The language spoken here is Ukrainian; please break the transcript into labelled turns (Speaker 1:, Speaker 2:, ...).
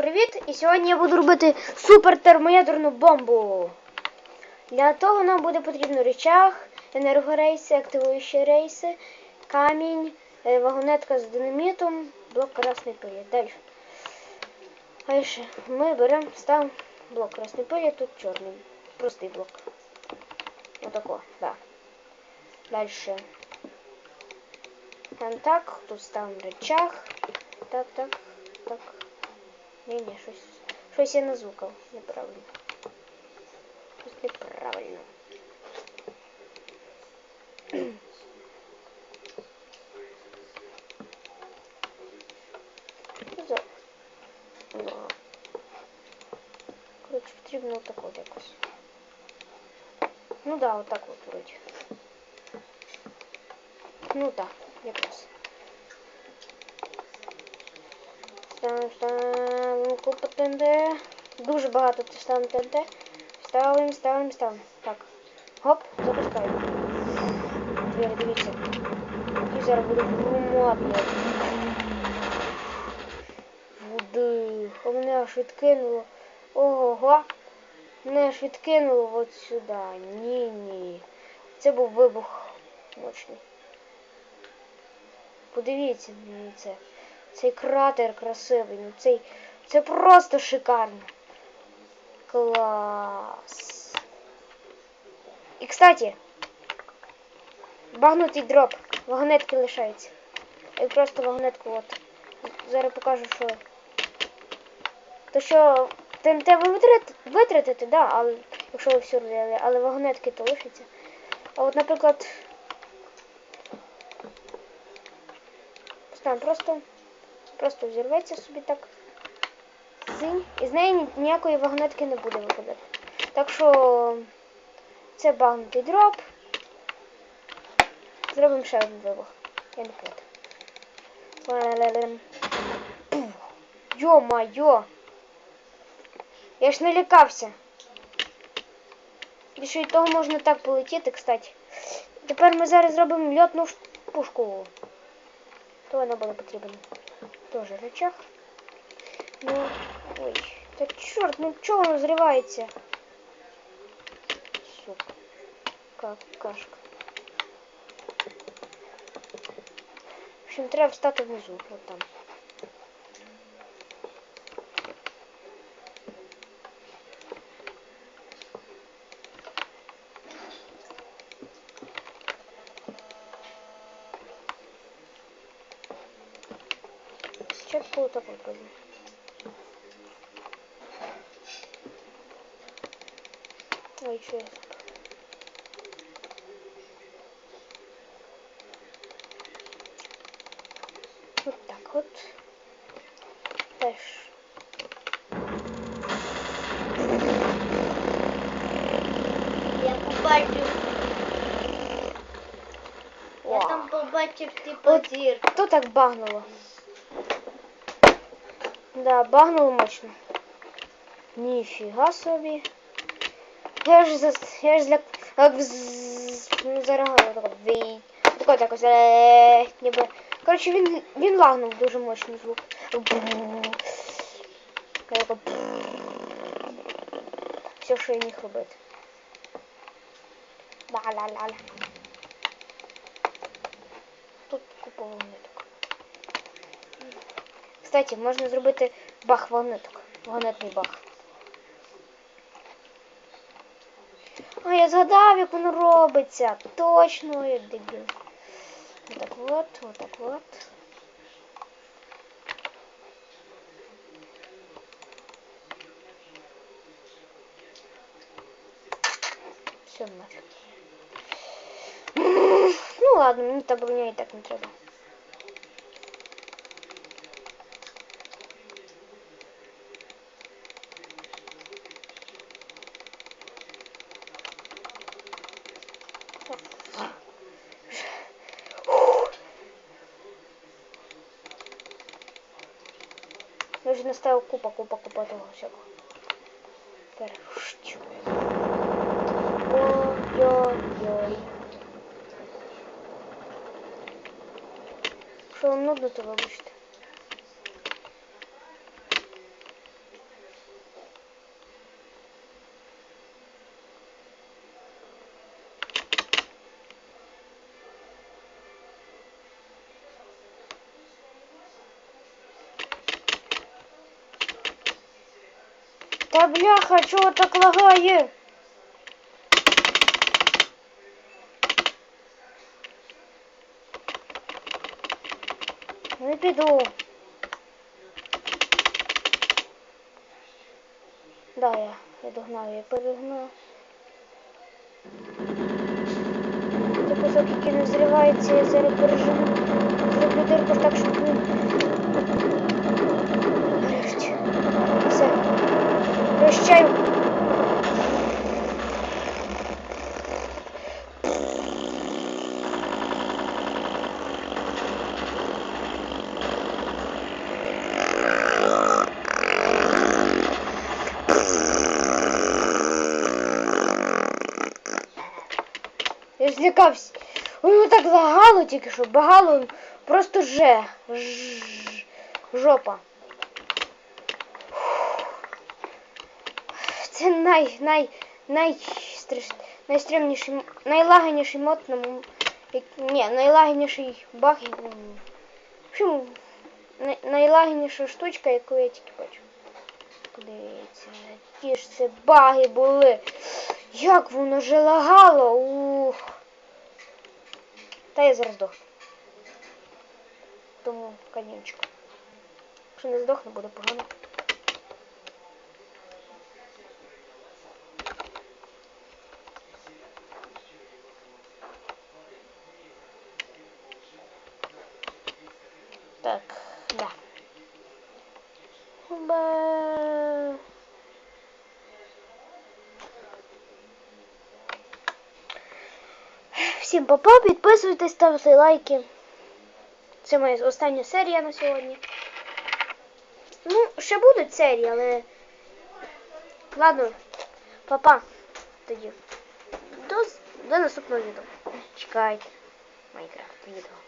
Speaker 1: Привіт! І сьогодні я буду робити супер термоядерну бомбу. Для того нам буде потрібно речах, енергорейси, активуючі рейси, камінь, е, вагонетка з динамітом, блок красний пилі. Далі. Дальше ми беремо, ставимо блок красний пилі, тут чорний. Простий блок. Отако, да. Дальше. Там так, тут ставимо речах. Так, так, так. Ні, ні, щось. Щось я назвукав. Неправильно. Щось неправильно. За... Ну. Коротше, потрібно отак от якось. Ну да, отак от вроді. Ну так, якраз. Ставимо, ставимо купу ТНТ. Дуже багато ставимо ТНТ. Ставимо, ставимо, ставимо. Так. Гоп, запускаємо. Двері, дивіться. І зараз буде громадно. Води. А мене аж відкинуло. Ого. Мене аж відкинуло от сюди. Ні, ні. Це був вибух мощний. Подивіться на це. Цей кратер красивий. Ну цей. Це просто шикарно. Клас. І кстати, багнутий дроп. Вагонетки лишаються. І просто вагонетку от. Зараз покажу, що. То що ТНТ ви витрат- витратите, да, але якщо ви все робили, але вагонетки то лишаться. А от, наприклад. Там просто просто взірветься собі так. Зинь. І з неї ніякої вагонетки не буде випадати. Так що це багнутий дроп. Зробимо ще один вибух. Я не проти. Йо-майо! Я ж не лякався. І що від того можна так полетіти, кстати. Тепер ми зараз зробимо льотну пушку. То вона буде потрібна. Тоже рычаг. Ну, ой, да черт, ну чё он взрывается? Сука. Какашка. В общем, треба встати внизу, вот там. Спочатку вот так робимо. Ой, что я. Вот так вот. Дальше.
Speaker 2: Я побачив, я там побачив типу зірку.
Speaker 1: Хто так багнуло? Да, багнуло мощно. Ніфіга собі. Я ж за я ж зля... Як вз... ну зараз так ось е, ніби. Коротше, він він лагнув дуже мощний звук. Все, що я міг робити. Ла-ла-ла-ла. Тут вагонеток. Кстати, можна зробити бах вагонеток. Вагонетний бах. А я згадав, як воно робиться. Точно, я дебіл. Отак от, отак от. Все нафиг. Ну ладно, мені та броня і так не треба. Я вже наставив купа, купа, купа того всякого. Тепер. щу. Ой-ой-ой. Що вам нудно, то вибачте. Та бляха, чого так лагає? Не піду. Да, я, я догнав, я перегнав. Це кусок, який не взривається, я зараз переживу. Зроблю дирку так, щоб він. Прощаю. Я злякався. Воно так лагало тільки що, багало просто же. Ж- Жопа. Це най, най, най, найстрімніший, найлаганіший мод на ні, найлаганіший баг. общем, най, найлаганіша штучка, яку я тільки бачу. Подивіться, які ж це баги були. Як воно же лагало. Ух. Та я зараз здохну. Тому камінчику. Якщо не здохну, буде погано. Так, да. Ба... Всім папа, підписуйтесь, ставте лайки. Це моя остання серія на сьогодні. Ну, ще будуть серії, але. Ладно, папа. Тоді. До, до наступного відео. Чекайте. Майнкрафт відео.